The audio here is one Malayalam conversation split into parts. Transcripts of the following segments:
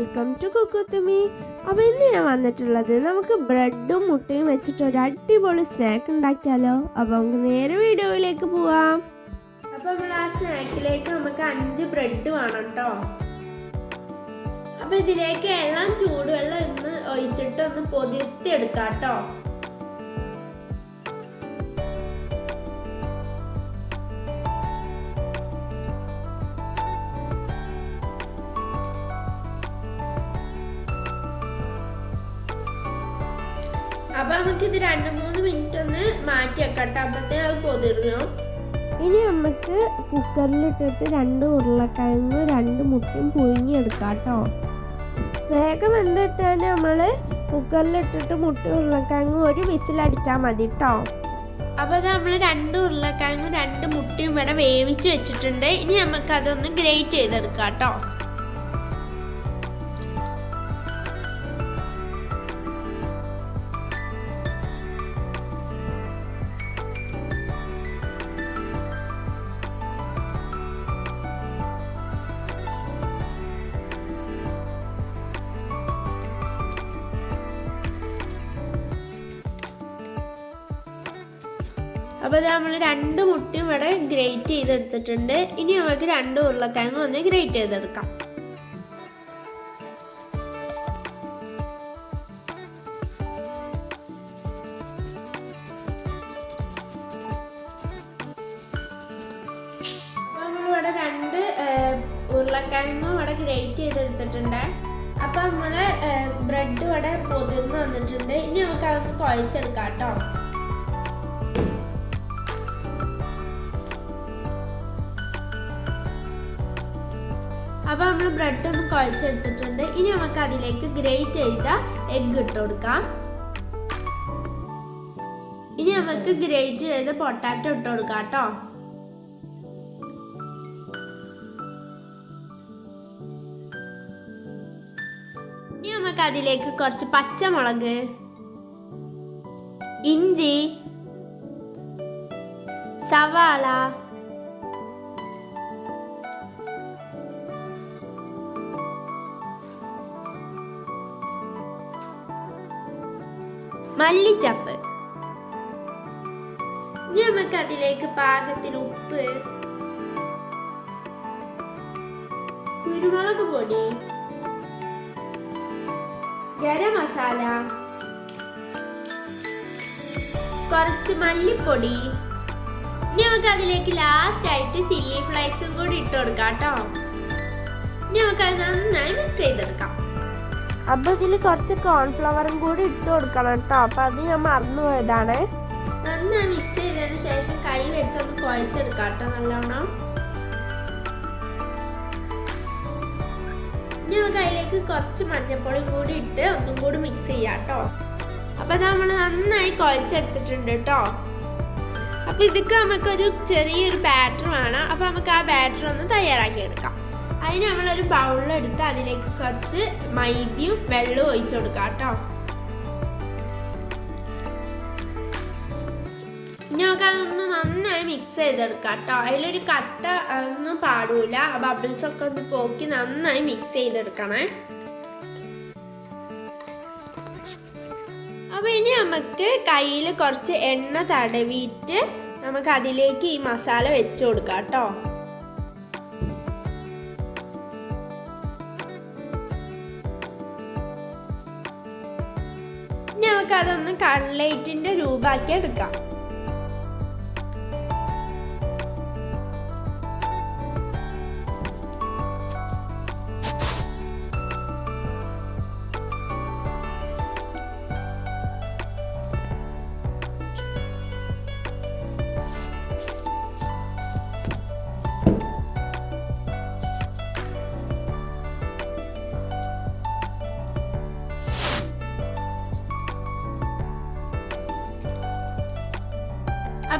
വെൽക്കം ടു കുക്കുത്തുമി അപ്പോൾ ഇന്ന് ഞാൻ വന്നിട്ടുള്ളത് നമുക്ക് ബ്രെഡും മുട്ടയും വെച്ചിട്ട് ഒരു അടിപൊളി സ്നാക്ക് ഉണ്ടാക്കിയാലോ? അപ്പോൾ നമുക്ക് നേരെ വീഡിയോയിലേക്ക് പോവാം. അപ്പോൾ നമ്മൾ ആ സ്നാക്കിലേക്ക് നമുക്ക് അഞ്ച് ബ്രെഡ് വേണം കേട്ടോ അപ്പോൾ ഇതിലേക്ക് എല്ലാം ചൂടുവെള്ളം ഒന്ന് ഒഴിച്ചിട്ട് ഒന്ന് പൊതിർത്തി എടുക്കാം കേട്ടോ അപ്പൊ നമുക്ക് ഇത് രണ്ട് മൂന്ന് മിനിറ്റ് ഒന്ന് മാറ്റി വെക്കട്ടെ അപ്പത്തേ അത് പൊതിർന്നു. ഇനി നമുക്ക് കുക്കറിലിട്ടിട്ട് രണ്ട് ഉരുളക്കിഴങ്ങും രണ്ട് മുട്ടയും പുഴുങ്ങിയെടുക്കാം കേട്ടോ വേഗം എന്തിട്ടാൽ നമ്മൾ കുക്കറിലിട്ടിട്ട് മുട്ട ഉരുളക്കിഴങ്ങും ഒരു വിസിലടിച്ചാൽ മതി കേട്ടോ അപ്പോൾ അത് നമ്മൾ രണ്ട് ഉരുളക്കിഴങ്ങും രണ്ട് മുട്ടയും ഇവിടെ വേവിച്ച് വെച്ചിട്ടുണ്ട്. ഇനി നമുക്ക് അതൊന്ന് ഗ്രേറ്റ് ചെയ്തെടുക്കാം കേട്ടോ അപ്പോൾ നമ്മൾ രണ്ട് മുട്ടയും ഇവിടെ ഗ്രേറ്റ് ചെയ്തെടുത്തിട്ടുണ്ട്. ഇനി നമുക്ക് രണ്ട് ഉരുളക്കിഴങ്ങ് ഒന്ന് ഗ്രേറ്റ് ചെയ്തെടുക്കാം. രണ്ട് ഉരുളക്കിഴങ്ങും ഇവിടെ ഗ്രേറ്റ് ചെയ്തെടുത്തിട്ടുണ്ട്. അപ്പം നമ്മൾ ബ്രെഡ് ഇവിടെ പൊതിർന്ന് വന്നിട്ടുണ്ട്. ഇനി നമുക്ക് അതൊന്ന് കുഴച്ചെടുക്കാം കേട്ടോ. അപ്പോൾ നമ്മൾ ബ്രെഡ് ഒന്ന് കുഴച്ചെടുത്തിട്ടുണ്ട്. ഇനി നമുക്ക് അതിലേക്ക് ഗ്രേറ്റ് ചെയ്ത എഗ്ഗ് ഇട്ട് കൊടുക്കാം. ഇനി നമുക്ക് ഗ്രേറ്റ് ചെയ്ത പൊട്ടാറ്റോ ഇട്ട് കൊടുക്കാം കേട്ടോ. ഇനി നമുക്ക് അതിലേക്ക് കുറച്ച് പച്ചമുളക് ഇഞ്ചി സവാള മല്ലിച്ചപ്പ്. ഇനി നമുക്ക് അതിലേക്ക് പാകത്തിന് ഉപ്പ് കുരുമുളക് പൊടി ഗരം മസാല കുറച്ച് മല്ലിപ്പൊടി. ഇനി നമുക്ക് അതിലേക്ക് ലാസ്റ്റ് ആയിട്ട് ചില്ലി ഫ്ലേക്സും കൂടി ഇട്ട് കൊടുക്കാം കേട്ടോ. ഇനി നമുക്ക് അത് നന്നായി മിക്സ് ചെയ്തെടുക്കാം. അപ്പൊ ഇതിൽ കുറച്ച് കോൺഫ്ലവറും കൂടി ഇട്ട് കൊടുക്കണം കേട്ടോ. അപ്പൊ അത് ഞാൻ മറന്നു പോയതാണ്. നന്നായി മിക്സ് ചെയ്തതിന് ശേഷം കൈ വെച്ചൊന്ന് കുഴച്ചെടുക്കാം കേട്ടോ നല്ലോണം. ഇനി നമുക്ക് അതിലേക്ക് കുറച്ച് മഞ്ഞപ്പൊടി കൂടി ഇട്ട് ഒന്നും കൂടി മിക്സ് ചെയ്യാം കേട്ടോ. അപ്പൊ നമ്മൾ നന്നായി കുഴച്ചെടുത്തിട്ടുണ്ട് കേട്ടോ. അപ്പൊ ഇതൊക്കെ നമുക്കൊരു ചെറിയൊരു ബാറ്റർ വേണം. അപ്പൊ നമുക്ക് ആ ബാറ്റർ ഒന്ന് തയ്യാറാക്കി എടുക്കാം അതിന് നമ്മളൊരു ബൗളിലെടുത്ത് അതിലേക്ക് കുറച്ച് മൈദയും വെള്ളവും ഒഴിച്ചു കൊടുക്കാം കേട്ടോ. ഇനി നമുക്ക് അതൊന്ന് നന്നായി മിക്സ് ചെയ്തെടുക്കാം കേട്ടോ. അതിലൊരു കട്ട ഒന്നും പാടൂല. ബബിൾസ് ഒക്കെ ഒന്ന് പോക്കി നന്നായി മിക്സ് ചെയ്തെടുക്കണേ. അപ്പൊ ഇനി നമുക്ക് കയ്യിൽ കുറച്ച് എണ്ണ തടവിയിട്ട് നമുക്ക് അതിലേക്ക് ഈ മസാല വെച്ച് കൊടുക്കാം കേട്ടോ. ഇനി കട്ലേറ്റിന്റെ രൂപമാക്കി എടുക്കാം.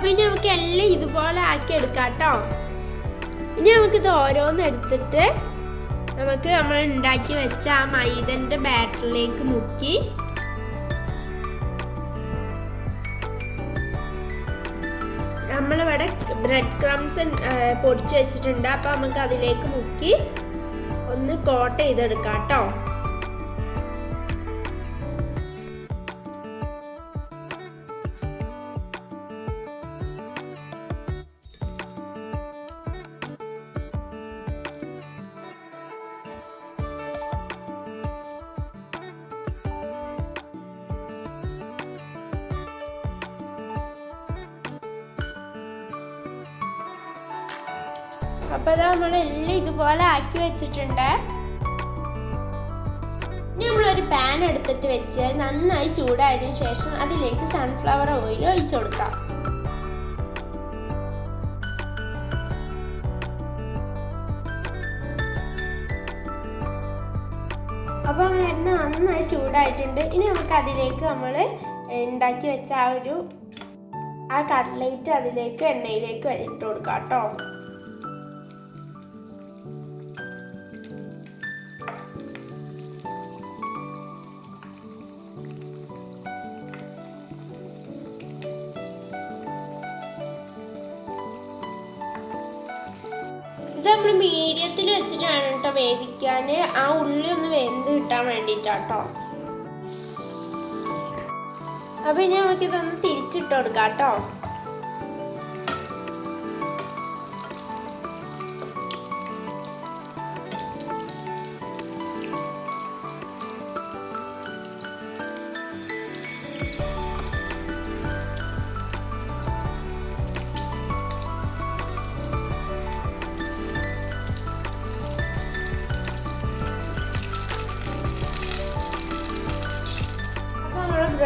അപ്പൊ ഇനി നമുക്ക് എല്ലാം ഇതുപോലെ ആക്കി എടുക്കാം കേട്ടോ. ഇനി നമുക്കിത് ഓരോന്ന് എടുത്തിട്ട് നമുക്ക് നമ്മൾ ഉണ്ടാക്കി വെച്ച ആ മൈദന്റെ ബാറ്ററിലേക്ക് മുക്കി. നമ്മളിവിടെ ബ്രെഡ് ക്രംസ് പൊടിച്ചു വെച്ചിട്ടുണ്ട്. അപ്പൊ നമുക്ക് അതിലേക്ക് മുക്കി ഒന്ന് കോട്ട് ചെയ്തെടുക്കാം കേട്ടോ. അപ്പോൾ അത് നമ്മളെല്ലാം ഇതുപോലെ ആക്കി വെച്ചിട്ടുണ്ട്. ഇനി നമ്മളൊരു പാൻ എടുത്തിട്ട് വെച്ച് നന്നായി ചൂടായതിനു ശേഷം അതിലേക്ക് സൺഫ്ലവർ ഓയിൽ ഒഴിച്ചു കൊടുക്കാം. അപ്പോൾ നമ്മൾ എണ്ണ നന്നായി ചൂടായിട്ടുണ്ട്. ഇനി നമുക്ക് അതിലേക്ക് നമ്മൾ ഉണ്ടാക്കി വെച്ച ആ ഒരു ആ കട്ട്ലേറ്റ് അതിലേക്ക് എണ്ണയിലേക്ക് ഇട്ട് കൊടുക്കാം കേട്ടോ. ഇത് നമ്മൾ മീഡിയത്തിൽ വെച്ചിട്ടാണ് കേട്ടോ വേവിക്കാൻ ആ ഉള്ളി ഒന്ന് വെന്ത് കിട്ടാൻ വേണ്ടിയിട്ടാട്ടോ അപ്പം ഇനി നമുക്കിതൊന്ന് തിരിച്ചിട്ട് കൊടുക്കാം കേട്ടോ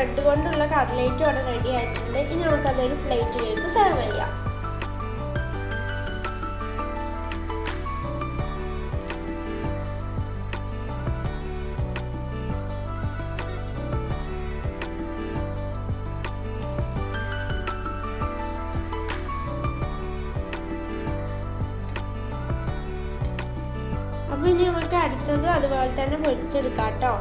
ബ്രെഡ് കൊണ്ടുള്ള കട്ലേറ്റും അവിടെ റെഡി ആയിട്ടുണ്ട്. ഇനി നമുക്ക് അതൊരു പ്ലേറ്റിലേക്ക് സെർവ് ചെയ്യാം. അപ്പോൾ ഇനി നമുക്ക് അടുത്തതും അതുപോലെ തന്നെ പൊരിച്ചെടുക്കാം കേട്ടോ.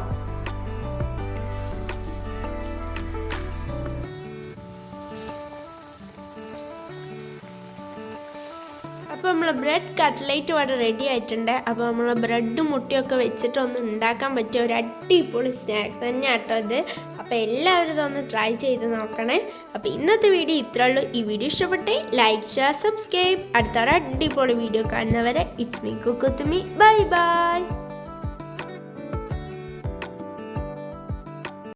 അപ്പോൾ നമ്മൾ ബ്രെഡ് കട്ട്ലേറ്റ് ഇവിടെ റെഡി ആയിട്ടുണ്ട്. അപ്പോൾ നമ്മൾ ബ്രെഡ് മുട്ടിയൊക്കെ വെച്ചിട്ട് ഒന്ന് ഉണ്ടാക്കാൻ പറ്റിയ ഒരു അടിപൊളി സ്നാക്സ് തന്നെയാണ് കേട്ടോ ഇത്. അപ്പോൾ എല്ലാവരും ഇതൊന്ന് ട്രൈ ചെയ്ത് നോക്കണേ. അപ്പോൾ ഇന്നത്തെ വീഡിയോ ഇത്രേ ഉള്ളൂ. ഈ വീഡിയോ ഇഷ്ടപ്പെട്ടേ ലൈക്ക് ഷെയർ സബ്സ്ക്രൈബ് അടുത്ത അടിപൊളി വീഡിയോ കാണുന്നവരെ ഇറ്റ്സ് മീ കുക്കുത്തുമി ബൈ ബൈ